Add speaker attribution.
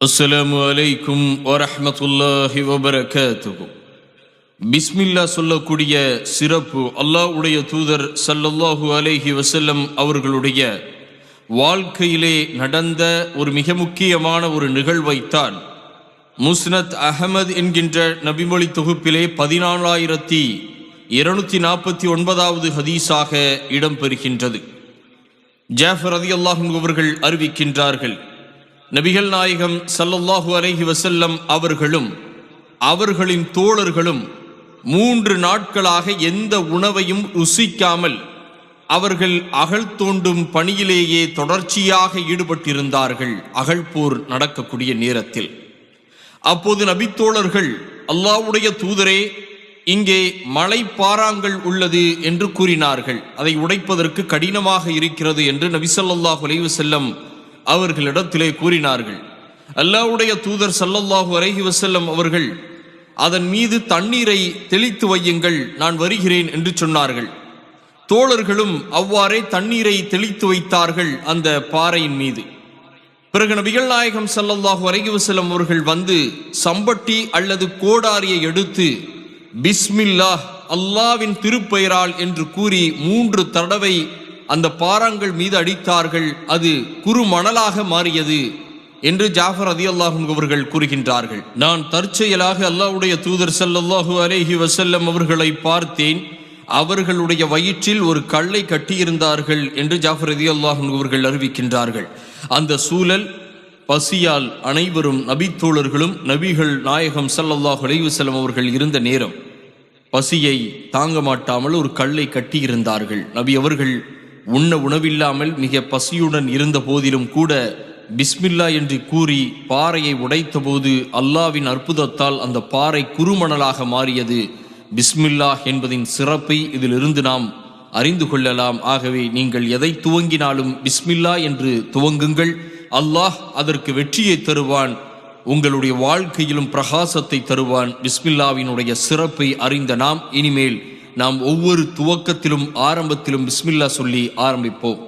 Speaker 1: அஸ்ஸலாமு அலைக்கும் வரஹமத்துல்லாஹி வபரகாத்துகும் பிஸ்மில்லா சொல்லக்கூடிய சிறப்பு அல்லாஹ்வுடைய தூதர் சல்லல்லாஹு அலைஹி வசல்லம் அவர்களுடைய வாழ்க்கையிலே நடந்த ஒரு மிக முக்கியமான ஒரு நிகழ்வைத்தான் முஸ்னத் அகமது என்கின்ற நபிமொழி தொகுப்பிலே பதினாலாயிரத்தி இருநூத்தி நாற்பத்தி ஒன்பதாவது ஹதீஸாக இடம்பெறுகின்றது. ஜாஃபர் அல்லாஹும் அவர்கள் அறிவிக்கின்றார்கள் நபிகள் நாயகம் சல்லல்லாஹு அலஹி வசல்லம் அவர்களும் அவர்களின் தோழர்களும் மூன்று நாட்களாக எந்த உணவையும் ருசிக்காமல் அவர்கள் அகழ் தோண்டும் பணியிலேயே தொடர்ச்சியாக ஈடுபட்டிருந்தார்கள். அகழ்போர் நடக்கக்கூடிய நேரத்தில். அப்போது நபித்தோழர்கள் அல்லாஹ்வுடைய தூதரே இங்கே மலை பாறாங்கள் உள்ளது என்று கூறினார்கள். அதை உடைப்பதற்கு கடினமாக இருக்கிறது என்று நபிசல்லாஹ் செல்லம் அவர்களிடத்திலே கூறினார்கள். அல்லாஹ்வுடைய தூதர் சல்லல்லாஹு அலைஹி வசல்லம் அவர்கள் அதன் மீது தண்ணீரை தெளித்து வையுங்கள் நான் வருகிறேன் என்று சொன்னார்கள். தோழர்களும் அவ்வாறே தண்ணீரை தெளித்து வைத்தார்கள் அந்த பாறையின் மீது. பிறகு நபிகள் நாயகம் சல்லல்லாஹு அலைஹி வசல்லம் அவர்கள் வந்து சம்பட்டி அல்லது கோடாரியை எடுத்து பிஸ்மில்லாஹ் அல்லாவின் திருப்பெயரால் என்று கூறி மூன்று தடவை அந்த பாறாங்கள் மீது அடித்தார்கள் அது குறு மணலாக மாறியது என்று ஜாஃபர் அதி அல்லாஹும் அவர்கள் கூறுகின்றார்கள். நான் தற்செயலாக அல்லாஹ்வுடைய தூதர் ஸல்லல்லாஹு அலேஹி வசல்லம் அவர்களை பார்த்தேன். அவர்களுடைய வயிற்றில் ஒரு கல்லை கட்டியிருந்தார்கள் என்று ஜாஃபர் அதி அல்லாஹும் அவர்கள் அறிவிக்கின்றார்கள். அந்த சூழல் பசியால் அனைவரும் நபித்தோழர்களும் நபிகள் நாயகம் சல்லல்லாஹ் அலைஹி அவர்கள் இருந்த நேரம். பசியை தாங்க மாட்டாமல் ஒரு கல்லை கட்டியிருந்தார்கள். நபி அவர்கள் உண்ண உணவில்லாமல் மிக பசியுடன் இருந்த போதிலும் கூட பிஸ்மில்லா என்று கூறி பாறையை உடைத்தபோது அல்லாவின் அற்புதத்தால் அந்த பாறை குறுமணலாக மாறியது. பிஸ்மில்லா என்பதின் சிறப்பை இதிலிருந்து நாம் அறிந்து கொள்ளலாம். ஆகவே நீங்கள் எதை துவங்கினாலும் பிஸ்மில்லா என்று துவங்குங்கள். அல்லாஹ் அதற்கு வெற்றியை தருவான். உங்களுடைய வாழ்க்கையிலும் பிரகாசத்தை தருவான். பிஸ்மில்லாவினுடைய சிறப்பை அறிந்த நாம் இனிமேல் நாம் ஒவ்வொரு துவக்கத்திலும் ஆரம்பத்திலும் பிஸ்மில்லா சொல்லி ஆரம்பிப்போம்.